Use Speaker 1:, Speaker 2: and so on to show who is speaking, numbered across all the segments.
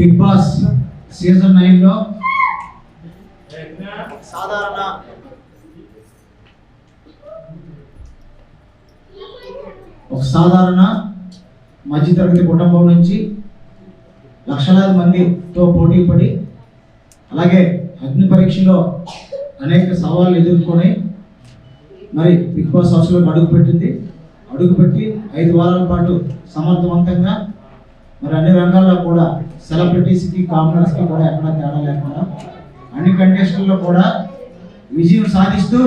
Speaker 1: Big boss season నైన్లో
Speaker 2: సాధారణ
Speaker 1: ఒక సాధారణ మధ్యతరగతి కుటుంబం నుంచి లక్షలాది మందితో పోటీ పడి అలాగే అగ్ని పరీక్షలో అనేక సవాళ్ళు ఎదుర్కొని మరి బిగ్ బాస్ హౌస్లోకి అడుగుపెట్టింది అడుగుపెట్టి ఐదు వారాల పాటు సమర్థవంతంగా మరి అన్ని రంగాల్లో కూడా సెలబ్రిటీస్కి కామనర్స్కి కూడా ఎక్కడ తేడా లేకుండా అన్ని కంటెస్టుల్లో కూడా విజయం సాధిస్తూ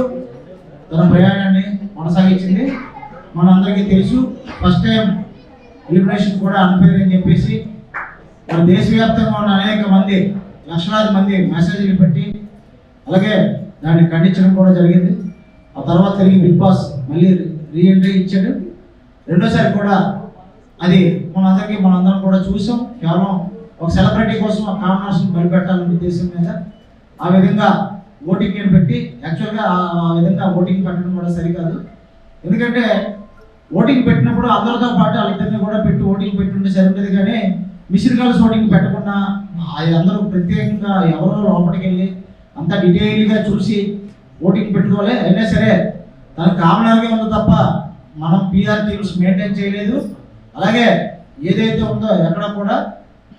Speaker 1: తన ప్రయాణాన్ని కొనసాగించింది. మనందరికీ తెలుసు ఫస్ట్ టైం ఎలిమినేషన్ కూడా అన్ఫేర్ అని చెప్పేసి మన దేశవ్యాప్తంగా ఉన్న అనేక మంది లక్షలాది మంది మెసేజ్లు పెట్టి అలాగే దాన్ని ఖండించడం కూడా జరిగింది. ఆ తర్వాత తిరిగి బిగ్ బాస్ మళ్ళీ రీఎంట్రీ ఇచ్చాడు. రెండోసారి కూడా అది మనందరికీ మనందరం కూడా చూసాం. కేవలం ఒక సెలబ్రిటీ కోసం ఆ కామనర్స్ని బలిపెట్టాలనే ఉద్దేశం మీద ఆ విధంగా ఓటింగ్ నేను పెట్టి యాక్చువల్గా ఆ విధంగా ఓటింగ్ పెట్టడం కూడా సరికాదు. ఎందుకంటే ఓటింగ్ పెట్టినప్పుడు అందరితో పాటు వాళ్ళిద్దరిని కూడా పెట్టి ఓటింగ్ పెట్టుంటే సరిపోతుంది కానీ మిషన్ కాల్స్ ఓటింగ్ పెట్టకుండా అందరూ ప్రత్యేకంగా ఎవరో లోపలికి వెళ్ళి అంత డీటెయిల్గా చూసి ఓటింగ్ పెట్టుకోవాలి. అయినా సరే దానికి కామనర్గా ఉంది తప్ప మనం పిఆర్ టీమ్స్ మెయింటైన్ చేయలేదు. అలాగే ఏదైతే ఉందో ఎక్కడ కూడా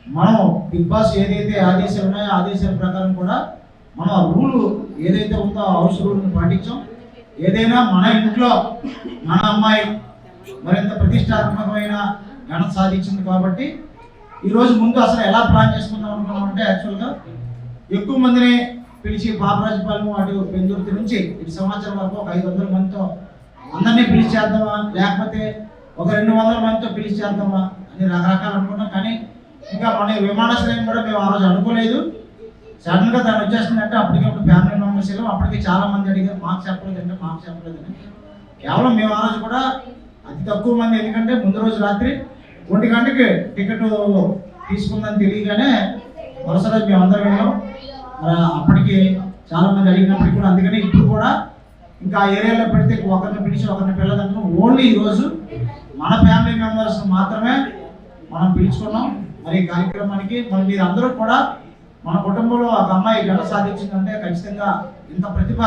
Speaker 1: మనం బిగ్ బాస్ ఏదైతే ఆదేశాలు ఉన్నాయో ఆదేశాల ప్రకారం కూడా మనం రూలు ఏదైతే ఉందో ఆ హౌస్ రూల్ని పాటించాం. ఏదైనా మన ఇంట్లో మన అమ్మాయి మరింత ప్రతిష్టాత్మకమైన ఘనత సాధించింది కాబట్టి ఈరోజు ముందు అసలు ఎలా ప్లాన్ చేసుకుందాం అనుకున్నాం అంటే యాక్చువల్గా ఎక్కువ మందిని పిలిచి పాపరాజపాలెం అటు బెందుర్తి నుంచి ఇటు సంవత్సరం వరకు ఒక ఐదు వందల మందితో అందరినీ పిలిచి చేద్దామా? లేకపోతే ఒక రెండు వందల మందితో పిలిచి చేద్దామా? అని రకరకాలు అనుకున్నాం. కానీ ఇంకా మన విమానాశ్రయం కూడా మేము ఆ రోజు అనుకోలేదు. సడన్గా తను దాన్ని వచ్చేస్తుందంటే అప్పటికప్పుడు ఫ్యామిలీ మెంబర్స్ వెళ్ళాం అప్పటికి చాలా మంది అడిగారు మాకు చెప్పలేదు అంటే మాకు చెప్పలేదు అని. కేవలం మేము ఆ రోజు కూడా అతి తక్కువ మంది ఎందుకంటే ముందు రోజు రాత్రి ఒంటి గంటకి టికెట్ తీసుకుందని తెలియగానే మరుసటి రోజు మేము అందరం వెళ్ళాం. మరి అప్పటికి చాలా మంది అడిగినప్పటికీ కూడా అందుకని ఇప్పుడు కూడా ఇంకా ఆ ఏరియాలో పెడితే ఒకరిని పిలిచి ఒకరిని పిల్లదంటున్నాం ఓన్లీ ఈరోజు మన ఫ్యామిలీ మెంబర్స్ మాత్రమే మనం పిలుచుకున్నాం. మరి ఈ కార్యక్రమానికి మరి మీరు అందరూ కూడా మన కుటుంబంలో ఒక అమ్మాయి ఘన సాధించిందంటే ఖచ్చితంగా ఇంత ప్రతిభ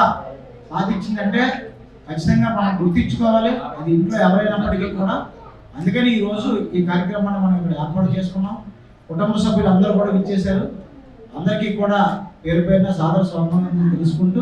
Speaker 1: సాధించిందంటే ఖచ్చితంగా మనం గుర్తించుకోవాలి. అది ఇంట్లో ఎవరైనప్పటికీ కూడా. అందుకని ఈ రోజు ఈ కార్యక్రమాన్ని మనం ఇక్కడ ఏర్పాటు చేసుకున్నాం. కుటుంబ సభ్యులు అందరూ కూడా విచ్చేశారు. అందరికీ కూడా పేరు పేరున సాదర స్వాగతం తెలుసుకుంటూ